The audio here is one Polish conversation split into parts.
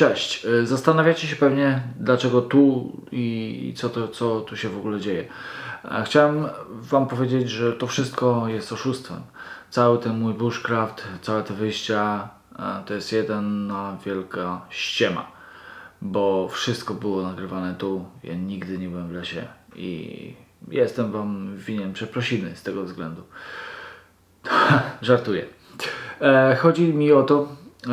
Cześć. Y, Zastanawiacie się pewnie, dlaczego tu i co, to, co tu się w ogóle dzieje. Chciałem Wam powiedzieć, że to wszystko jest oszustwem. Cały ten mój bushcraft, całe te wyjścia to jest jedna wielka ściema. Bo wszystko było nagrywane tu. Ja nigdy nie byłem w lesie i jestem Wam winien przeprosiny z tego względu. Żartuję. E, chodzi mi o to,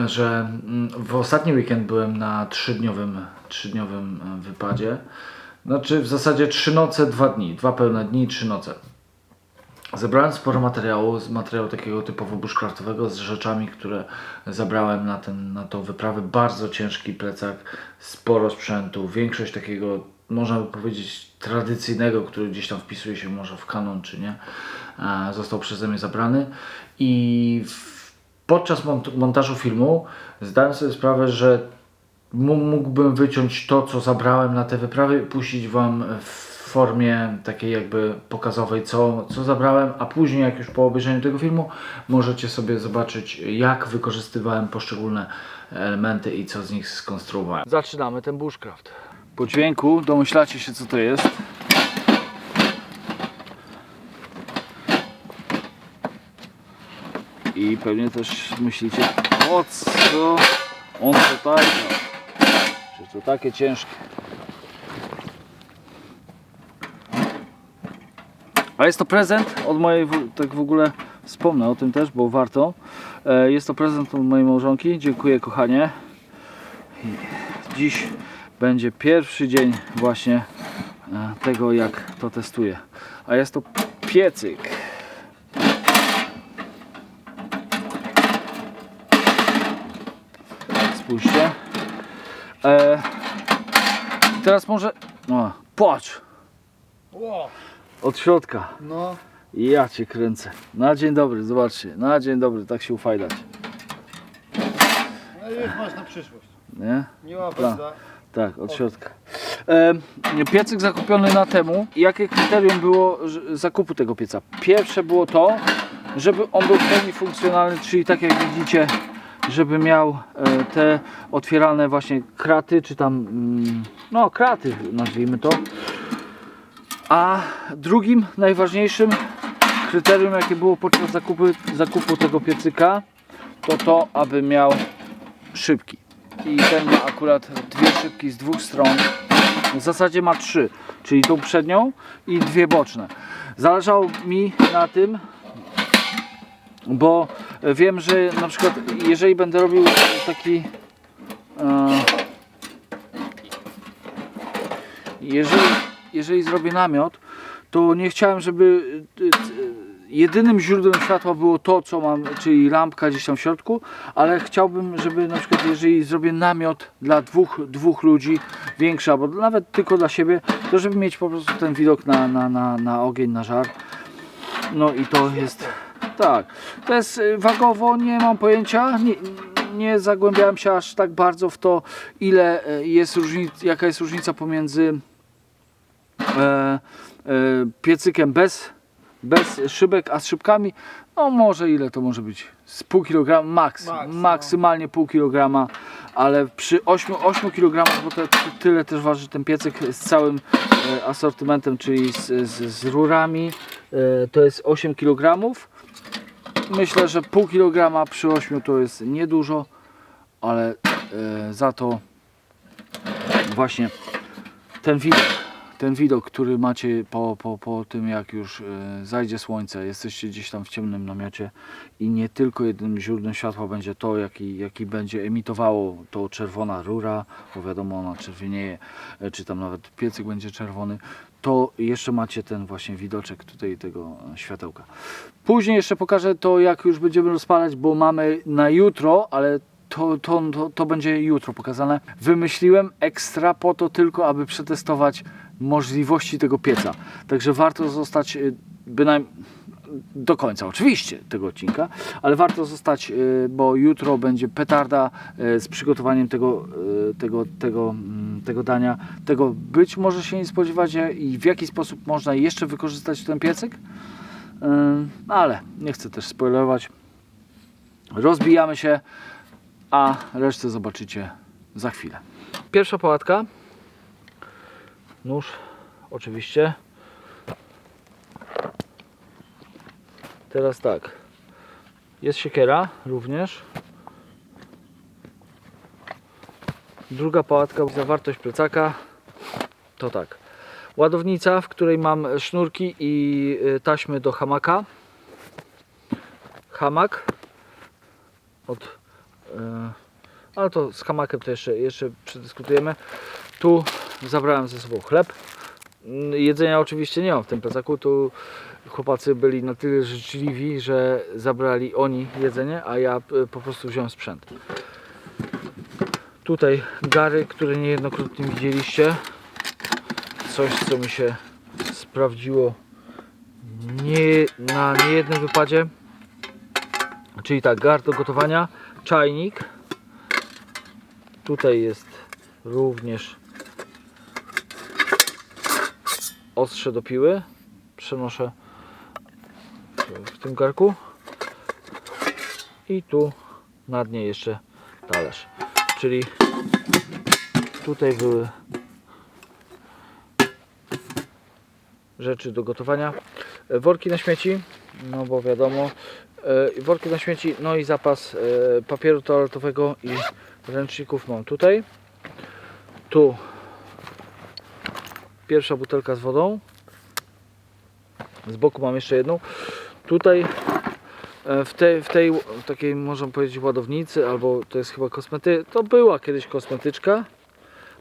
że mm, w ostatni weekend byłem na trzydniowym, trzydniowym e, wypadzie. Znaczy w zasadzie trzy noce, dwa dni. Dwa pełne dni, trzy noce. Zebrałem sporo materiału, materiału takiego typowo bushcraftowego, z rzeczami, które zabrałem na, ten, na tą wyprawę. Bardzo ciężki plecak, sporo sprzętu, większość takiego, można by powiedzieć, tradycyjnego, który gdzieś tam wpisuje się może w kanon, czy nie, e, został przeze mnie zabrany. I w, podczas mont- montażu filmu zdałem sobie sprawę, że Mó- mógłbym wyciąć to, co zabrałem na te wyprawy puścić Wam w formie takiej jakby pokazowej, co, co zabrałem, a później jak już po obejrzeniu tego filmu możecie sobie zobaczyć, jak wykorzystywałem poszczególne elementy i co z nich skonstruowałem. Zaczynamy ten bushcraft. Po dźwięku domyślacie się, co to jest. I pewnie też myślicie, o co on tutaj ma? Że to takie ciężkie. A jest to prezent od mojej, tak w ogóle wspomnę o tym też, bo warto. E, Jest to prezent od mojej małżonki. Dziękuję kochanie. Dziś będzie pierwszy dzień właśnie e, tego jak to testuję. A jest to piecyk. Spójrzcie. E, teraz może. O, patrz! Od środka. no, Ja cię kręcę. Na dzień dobry, zobaczcie. Na dzień dobry, tak się ufajdać. no już masz na przyszłość. Nie? Nie łapać Tak. za... Tak, od środka. E, piecyk zakupiony na temu. Jakie kryterium było zakupu tego pieca? Pierwsze było to, żeby on był w pełni funkcjonalny, czyli tak jak widzicie, żeby miał e, te otwierane właśnie kraty, czy tam, mm, no kraty nazwijmy to. A drugim najważniejszym kryterium, jakie było podczas zakupu, zakupu tego piecyka, to to, aby miał szybki. I ten ma akurat dwie szybki z dwóch stron. W zasadzie ma trzy, czyli tą przednią i dwie boczne. Zależało mi na tym, bo wiem, że na przykład jeżeli będę robił taki e, jeżeli, jeżeli zrobię namiot, to nie chciałem, żeby e, e, jedynym źródłem światła było to, co mam, czyli lampka gdzieś tam w środku, ale chciałbym, żeby na przykład jeżeli zrobię namiot dla dwóch, dwóch ludzi, większy, albo nawet tylko dla siebie, to żeby mieć po prostu ten widok na, na, na, na ogień, na żar. No i to jest, tak, to jest y, wagowo, nie mam pojęcia, nie, nie zagłębiałem się aż tak bardzo w to, ile y, jest różnica, jaka jest różnica pomiędzy e, e, piecykiem bez, bez szybek, a z szybkami, no może ile to może być? Z pół kilograma, max, Max, no. maksymalnie pół kilograma, ale przy 8, 8 kg, bo to ty- tyle też waży ten piecyk z całym e, asortymentem, czyli z, z, z rurami, e, to jest 8 kg. Myślę, że pół kilograma przy 8 to jest niedużo, ale e, za to właśnie ten widok, ten widok, który macie po, po, po tym jak już e, zajdzie słońce, jesteście gdzieś tam w ciemnym namiocie i nie tylko jedynym źródłem światła będzie to, jaki, jaki będzie emitowało to czerwona rura, bo wiadomo ona czerwienieje, e, czy tam nawet piecyk będzie czerwony, to jeszcze macie ten właśnie widoczek tutaj tego światełka. Później jeszcze pokażę to, jak już będziemy rozpalać, bo mamy na jutro, ale to, to, to, to będzie jutro pokazane. Wymyśliłem ekstra po to tylko, aby przetestować możliwości tego pieca. Także warto zostać y, bynajmniej do końca oczywiście tego odcinka, ale warto zostać, y, bo jutro będzie petarda y, z przygotowaniem tego, y, tego, tego, mm, tego dania. Tego być może się nie spodziewacie i w jaki sposób można jeszcze wykorzystać ten piecyk. Y, Ale nie chcę też spoilerować. Rozbijamy się, a resztę zobaczycie za chwilę. Pierwsza pałatka. Nóż, oczywiście. Teraz tak. Jest siekiera również. Druga pałatka, zawartość plecaka to tak. Ładownica, w której mam sznurki i y, taśmy do hamaka. Hamak. Od, y, ale to z hamakiem to jeszcze, jeszcze przedyskutujemy. Tu zabrałem ze sobą chleb. Jedzenia oczywiście nie mam w tym plecaku. Tu chłopacy byli na tyle życzliwi, że zabrali oni jedzenie, a ja y, po prostu wziąłem sprzęt. Tutaj gary, które niejednokrotnie widzieliście. Coś, co mi się sprawdziło nie, na niejednym wypadzie. Czyli tak, gar do gotowania, czajnik. Tutaj jest również ostrze do piły. Przenoszę w tym garku. I tu na dnie jeszcze talerz. Czyli tutaj były rzeczy do gotowania. E, Worki na śmieci, no bo wiadomo. E, Worki na śmieci, no i zapas e, papieru toaletowego i ręczników mam tutaj. Tu pierwsza butelka z wodą. Z boku mam jeszcze jedną. Tutaj e, w tej, w tej takiej można powiedzieć ładownicy, albo to jest chyba kosmety, to była kiedyś kosmetyczka.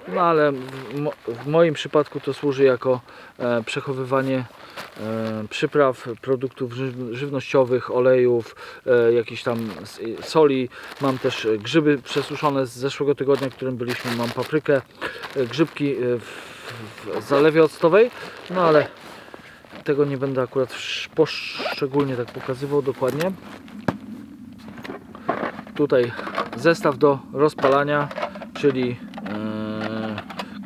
No ale w, w moim przypadku to służy jako e, przechowywanie e, przypraw, produktów żyw żywnościowych, olejów, e, jakichś tam soli. Mam też grzyby przesuszone z zeszłego tygodnia, w którym byliśmy. Mam paprykę, e, grzybki e, w, w zalewie octowej. No ale tego nie będę akurat sz- poszczególnie tak pokazywał dokładnie. Tutaj zestaw do rozpalania, czyli e,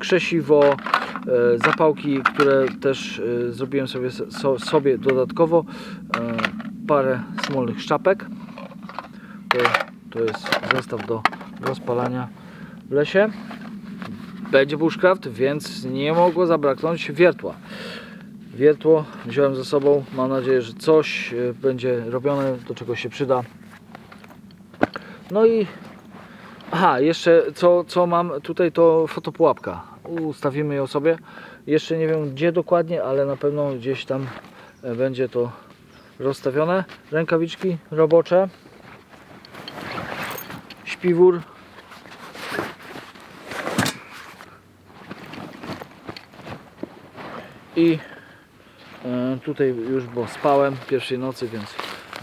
krzesiwo, e, zapałki, które też e, zrobiłem sobie, so, sobie dodatkowo, parę smolnych szczapek. To, to jest zestaw do rozpalania w lesie. Będzie bushcraft, więc nie mogło zabraknąć wiertła. Wiertło wziąłem ze sobą. Mam nadzieję, że coś e, będzie robione, do czego się przyda. No i aha, jeszcze co, co mam tutaj to fotopułapka. Ustawimy ją sobie. Jeszcze nie wiem gdzie dokładnie, ale na pewno gdzieś tam e, będzie to rozstawione. Rękawiczki robocze. Śpiwór. I tutaj już bo spałem pierwszej nocy, więc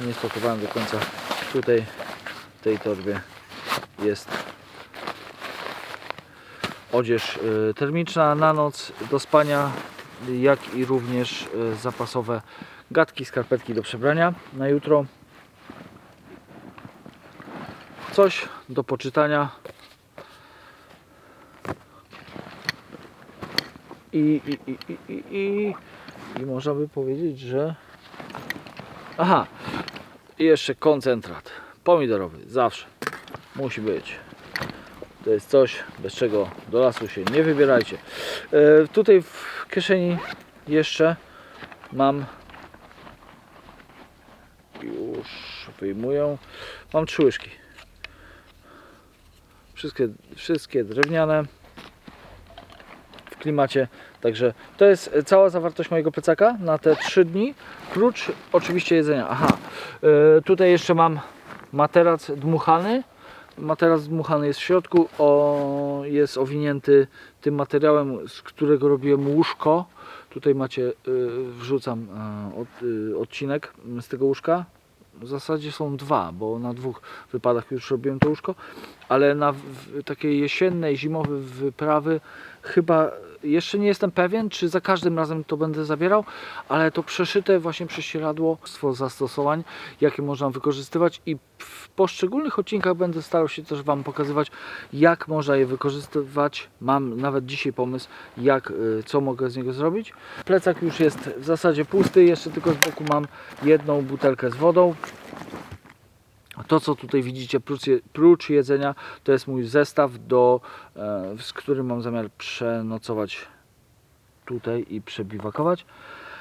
nie spakowałem do końca. Tutaj w tej torbie jest odzież e, termiczna na noc do spania, jak i również e, zapasowe gadki, skarpetki do przebrania na jutro. Coś do poczytania. I, i, i, i, i, i, i można by powiedzieć, że aha, i jeszcze koncentrat pomidorowy, zawsze musi być. To jest coś, bez czego do lasu się nie wybierajcie. E, tutaj w kieszeni jeszcze mam już wyjmuję. Mam trzy łyżki. Wszystkie, wszystkie drewniane klimacie. Także to jest cała zawartość mojego plecaka na te 3 dni. Prócz oczywiście jedzenia. Aha, e, tutaj jeszcze mam materac dmuchany. Materac dmuchany jest w środku. O, jest owinięty tym materiałem, z którego robiłem łóżko. Tutaj macie, y, wrzucam y, od, y, odcinek z tego łóżka. W zasadzie są dwa, bo na dwóch wypadach już robiłem to łóżko, ale na w, takiej jesiennej, zimowej wyprawy chyba jeszcze nie jestem pewien, czy za każdym razem to będę zabierał, ale to przeszyte właśnie prześcieradło, mnóstwo zastosowań, jakie można wykorzystywać i w poszczególnych odcinkach będę starał się też Wam pokazywać, jak można je wykorzystywać. Mam nawet dzisiaj pomysł, jak, y, co mogę z niego zrobić. Plecak już jest w zasadzie pusty, jeszcze tylko z boku mam jedną butelkę z wodą. To, co tutaj widzicie, prócz, je- prócz jedzenia, to jest mój zestaw, do, e, z którym mam zamiar przenocować tutaj i przebiwakować.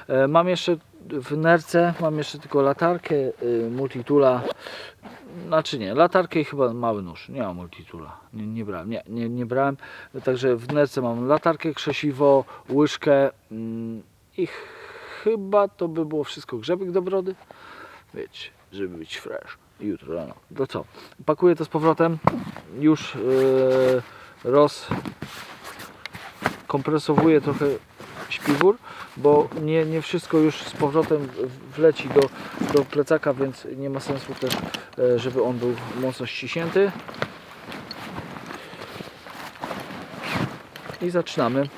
E, Mam jeszcze w nerce, mam jeszcze tylko latarkę y, multitula. Znaczy nie, latarkę i chyba mały nóż. Nie mam multitula. Nie, nie brałem. Nie, nie, nie brałem. Także w nerce mam latarkę, krzesiwo, łyżkę mm, i ch- chyba to by było wszystko. Grzebek do brody. Wiecie, żeby być fresh. Jutro rano. To co? Pakuję to z powrotem. Już yy, roz kompresowuję trochę śpiwór, bo nie, nie wszystko już z powrotem wleci do, do plecaka, więc nie ma sensu też, e, żeby on był mocno ściśnięty. I zaczynamy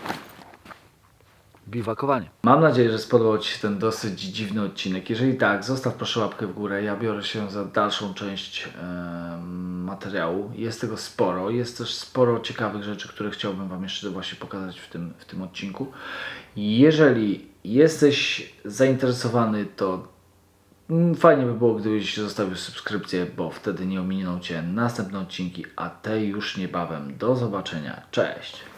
biwakowanie. Mam nadzieję, że spodobał Ci się ten dosyć dziwny odcinek. Jeżeli tak, zostaw proszę łapkę w górę. Ja biorę się za dalszą część em, materiału. Jest tego sporo. Jest też sporo ciekawych rzeczy, które chciałbym Wam jeszcze właśnie pokazać w tym, w tym odcinku. Jeżeli jesteś zainteresowany, to fajnie by było, gdybyś zostawił subskrypcję, bo wtedy nie ominą Cię następne odcinki, a te już niebawem. Do zobaczenia. Cześć!